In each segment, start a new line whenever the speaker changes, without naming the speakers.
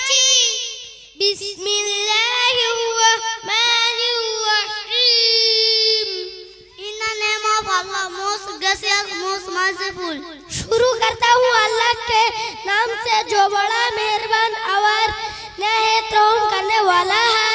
পড়েছি বিসমিল্লাহির রহমানির রহিম। In the name of Allah most gracious most merciful.
শুরু करता हूं अल्लाह के नाम से जो बड़ा मेहरबान और नहत करने वाला है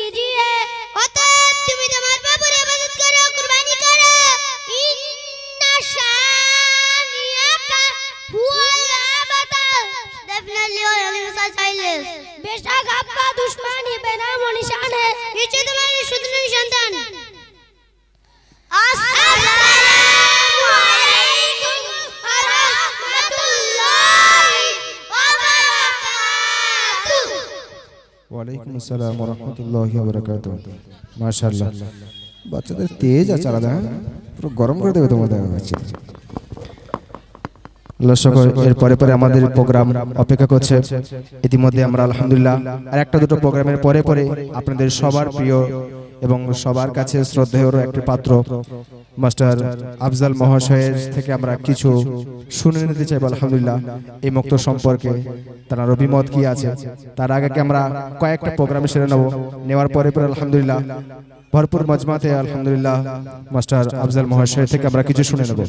बेशक आपका दुश्मन ही बेनाम व निशान है
নিশ্চয় তোমার সুদৃঢ় সন্তান আসসালামু আলাইকুম ওয়া রাহমাতুল্লাহি ওয়া বারাকাতুহু
ওয়ালাইকুম আসসালাম রহমতুল্লাহ বরকাত মাশাল্লাহ বাচ্চাদের তেজ আছে আলাদা হ্যাঁ? পুরো গরম করে দেবে তোমাদের বাচ্চা সকল এর পরে পরে আমাদের প্রোগ্রাম অপেক্ষা করছে। ইতিমধ্যে আমরা আলহামদুলিল্লাহ আর একটা দুটো প্রোগ্রামের পরে পরে আপনাদের সবার প্রিয় এবং সবার কাছে শ্রদ্ধেয় একটি পাত্র মাস্টার আফজাল মহাশয়ের থেকে আমরা কিছু শুনে নিতে চাইব আলহামদুলিল্লাহ। এই মুক্ত সম্পর্কে তার অভিমত কি আছে? তার আগে আমরা কয়েকটা প্রোগ্রাম সেরে নেব? নেওয়ার পরে পরে আলহামদুলিল্লাহ ভরপুর মজমাতে আলহামদুলিল্লাহ মাস্টার আফজাল মহাশয় থেকে আমরা কিছু শুনে নেব।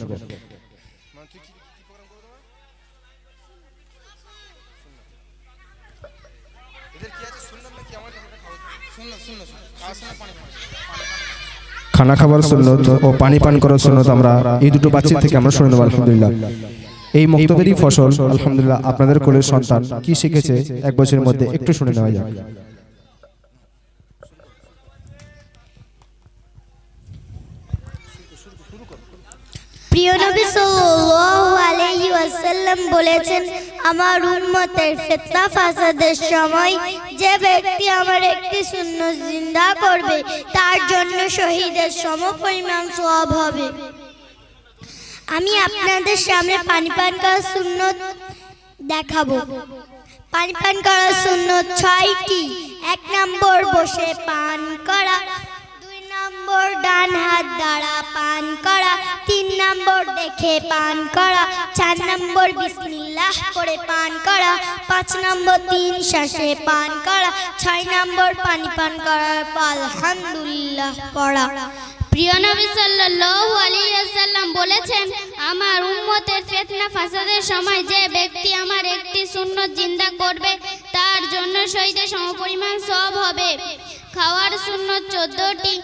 খানা খাবার সুন্নত ও পানি পান করার সুন্নত আমরা এই দুটো বাচ্চা থেকে আমরা শুনে নেব আলহামদুলিল্লাহ। এই মক্তবেরই ফসল আলহামদুলিল্লাহ আপনাদের কোলের সন্তান কি শিখেছে? এক বছরের মধ্যে একটু শুনে নেওয়া যাক।
প্রিয় নবী সাল্লাল্লাহু আলাইহি ওয়াসাল্লাম বলেছেন আমার উন্মতের ফিতনা ফাসাদের সময় যে ব্যক্তি আমার একটি শূন্য জিন্দা করবে, তার জন্য শহীদের সমপরিমাণ সওয়াব হবে। আমি আপনাদের সামনে পানি পান করার শূন্য দেখাবো। পানি পান করার শূন্য ছয়টি। এক নম্বর, বসে পান করা। নম্বর ডান হাত দ্বারা পান করা, তিন নম্বর দেখে পান করা, চার নম্বর বিসমিল্লাহ করে পান করা, পাঁচ নম্বর তিন শ্বাসে পান করা, ছয় নম্বর পানি পান পর আলহামদুলিল্লাহ পড়া।
প্রিয় নবী সাল্লাল্লাহু আলাইহি ওয়াসাল্লাম বলেছেন, আমার উম্মতের ফিতনা ফাসাদের সময় যে ব্যক্তি আমার একটি সুন্নত জিন্দা করবে, তার জন্য শহীদের সমপরিমাণ সব হবে। খাওয়ার শূন্য চোদ্দটি,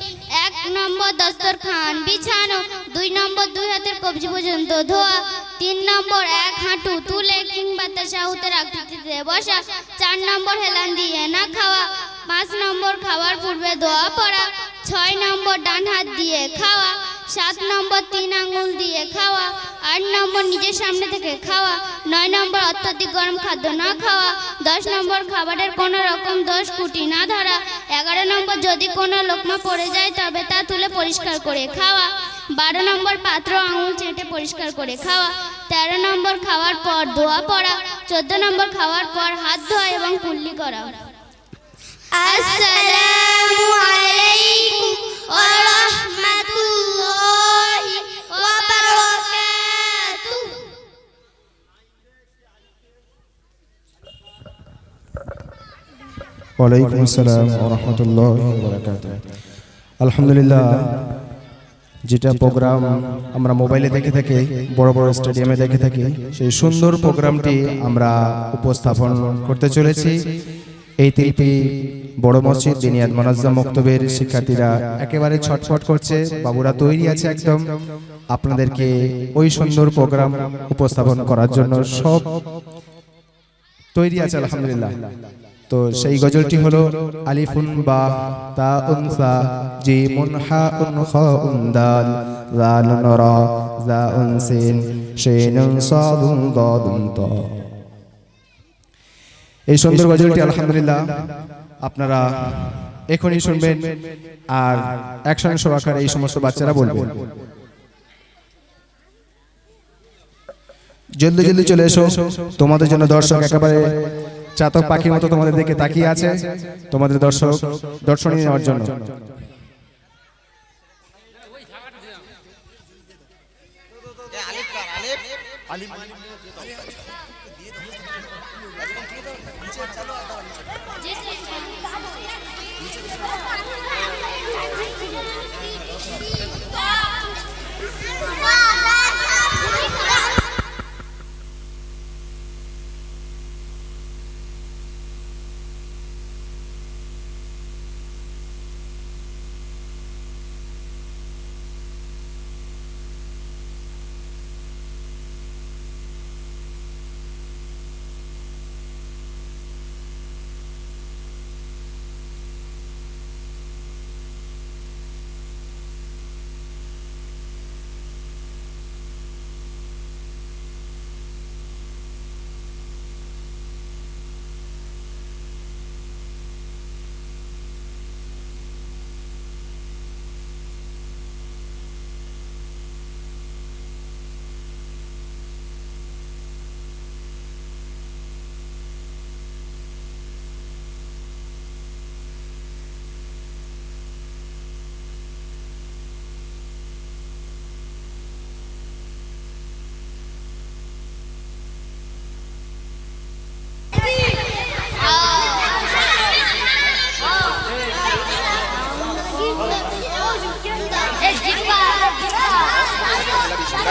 এক নম্বর দস্তরখান বিছানো, দুই নম্বর দুই হাতের কবজি পর্যন্ত ধোয়া, তিন নম্বর এক হাঁটু তুলে কিংবা তাসাহুতের আকৃতিতে বসা, চার নম্বর হেলান দিয়ে না খাওয়া, পাঁচ নম্বর খাওয়ার পূর্বে ধোয়া পড়া, ছয় নম্বর ডান হাত দিয়ে খাওয়া, সাত নম্বর তিন আঙুল দিয়ে খাওয়া আট নম্বর নিজের সামনে থেকে খাওয়া, নয় নম্বর অত্যাধিক গরম খাদ্য না খাওয়া, দশ নম্বর খাবারের কোনো রকম দোষ কুটি না ধরা, এগারো নম্বর যদি কোনো লোকমা পড়ে যায় তবে তা তুলে পরিষ্কার করে খাওয়া, বারো নম্বর পাত্র আঙুল চেটে পরিষ্কার করে খাওয়া, তেরো নম্বর খাওয়ার পর দোয়া পড়া, চোদ্দ নম্বর খাওয়ার পর হাত ধোয়া এবং কুল্লি করা।
আসসালামু আলাইকুম
ওয়ালাইকুম আসসালাম রহমতুল্লাহ আলহামদুলিল্লাহ, যেটা প্রোগ্রাম আমরা মোবাইলে দেখে থাকি, বড় বড় স্টেডিয়ামে দেখে থাকি, সেই সুন্দর প্রোগ্রামটি আমরা উপস্থাপন করতে চলেছি। এই তিনটি বড় মসজিদ, দিনিয়াত মনাজ্জাম মক্তবের শিক্ষার্থীরা একেবারে ছটফট করছে, বাবুরা তৈরি আছে একদম। আপনাদেরকে ওই সুন্দর প্রোগ্রাম উপস্থাপন করার জন্য সব তৈরি আছে, আলহামদুলিল্লাহ। তো সেই গজলটি হলো আলিফুন বা তা উনসা জিমুন হা উন খ উন দাল নরা জাউন সিন শিনুন সাদুন দাদুন এই সুন্দর গজলটি আলহামদুলিল্লাহ আপনারা এখনই শুনবেন আর একসঙ্গে সবাকার এই সমস্ত বাচ্চারা বলবেন। জলদি জলদি চলে এসো। তোমাদের জন্য দর্শক একেবারে চাতক পাখির মতো তোমাদের দিকে তাকিয়ে আছে। তোমাদের দর্শক দর্শনী নেওয়ার জন্য।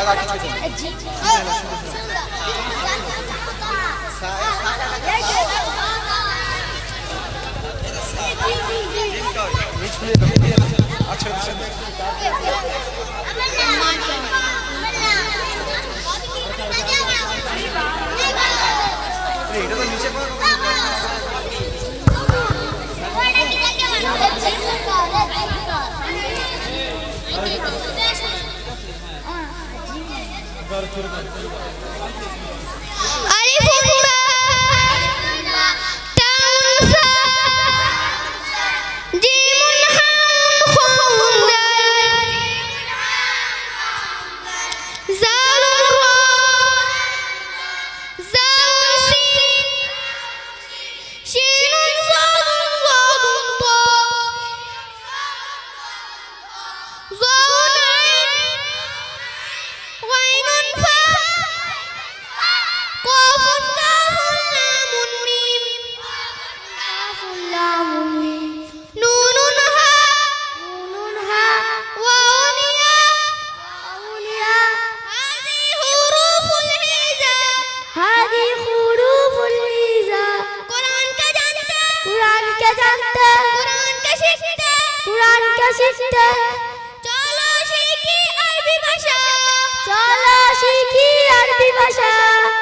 আলিফুন বা শিখতে
কুরআন কে শিখতে
চলো শিখি আরবি ভাষা।
চলো শিখি আরবি ভাষা।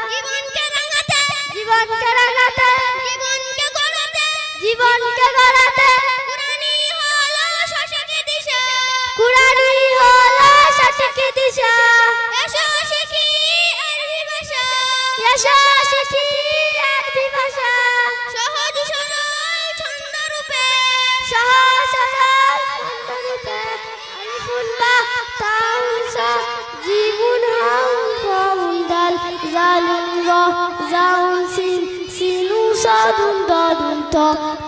সাদুন